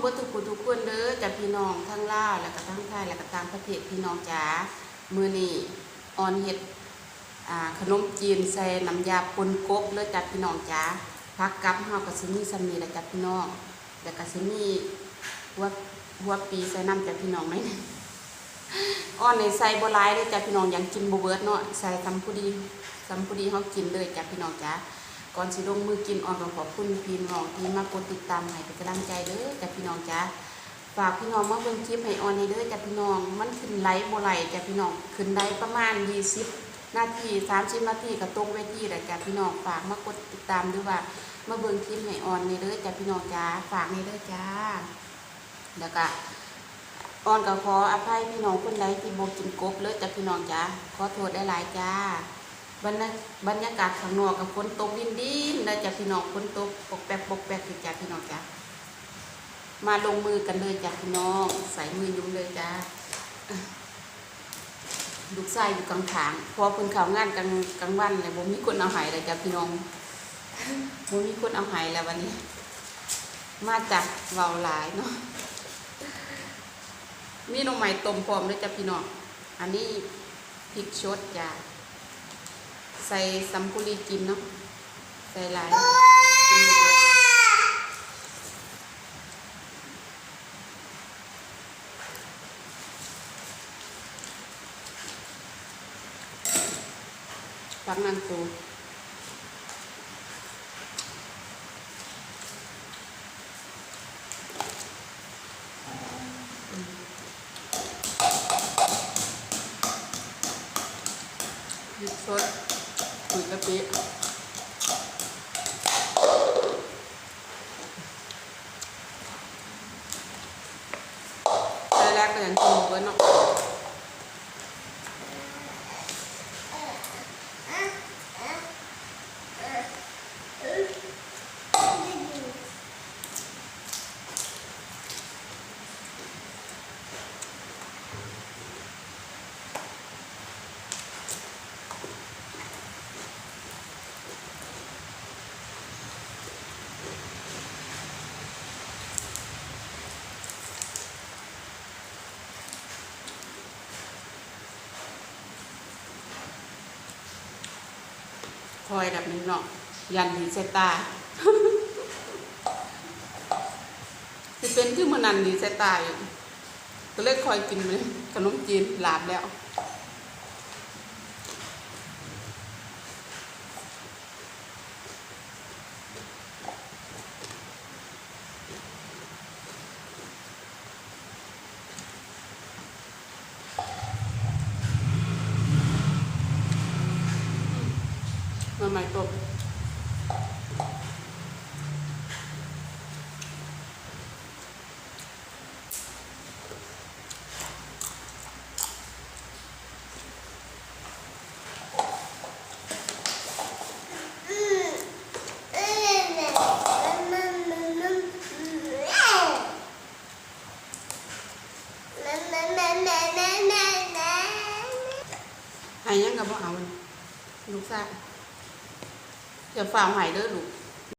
เบิดทุกผู้ทุกคนเด้อจากพี่น้องทั้งล่าแล้วก็ทั้งไทยแล้วก็ต่างประเทศพี่น้องจ๋ามือนี้ออนเฮ็ดขนมจีนใส่น้ำยาปนกบเลยจ้ะพี่น้องจ๋าผักกับเฮาก็สิมีซำนี้แหละจ้ะพี่น้องแล้วก็สิมีหัวหัวปีใส่น้ำจ้ะพี่น้องไหมอ้อนในใส่บ่หลายเด้อจ้ะพี่น้องอยังกินบ่เบิร์ดเนาะใส่ซ้ำผู้ดีซ้ำผู้ดีเฮากินเลยจ้ะพี่น้องจ๋า ก่อนสิลงมือกินอ่อนก็ขอบคุณพี่น้องที่มากดติดตามให้เป็นกำลังใจเด้อจ้ะพี่น้องจ้าฝากพี่น้องมาเบิ่งคลิปให้ออนในเด้อจ้ะพี่น้อง มันขึ้นไลฟ์บ่ไหลจ้ะพี่น้องขึ้นได้ประมาณ20นาที30นาทีก็ตรงเวทีแหละจ้ะพี่น้องฝากมากดติดตามด้วยว่ามาเบิ่งคลิปให้ออนในเด้อจ้ะพี่น้องจ้าฝากในเด้อจ้าแล้วก็ออนก็ขออภัยพี่น้องคนใดที่บ่กินกบเลยจ้ะพี่น้องจ้าขอโทษได้หลายจ้า บรรยาบรรยากาศข้างนอกกับฝนตกดินดินนะจ๊ะพี่น้องฝนตกปกแปกปกแปกจ้ะพี่น้องจ้ะมาลงมือกันเลยจ้ะพี่น้องใส่มือยุ่งเลยจ้ะลูกชายอยู่กลางถางพอเพิ่นข้างานกลางกลางวันเลยบ่มีคนเอาหายเลยจ้ะพี่น้องบ่มีคนเอาหายแล้ววันนี้ มาจากเว้าหลายเนาะมีน้องใหม่ต้มพร้อมด้วยจ้ะพี่น้องอันนี้พริกชดจ้ะ ใส่สัมปุรีกินเนาะใส่หลายกินหมดเลยฟักนันตูหยุดสด ถุยกะปิใส่แรกก็ยังกินหมดเลยเนาะ คอยแบบนึงเนาะยันดีเส่ตาสิเป็นคือมันนันดีเส่ตาอยู่ก็เลยคอยกินเลยขนมจีนหลาบแล้ว มาใหม่ตบหายยังกับว่าเอาลูกซ่า อย่าฝ่าหายเด้อลูก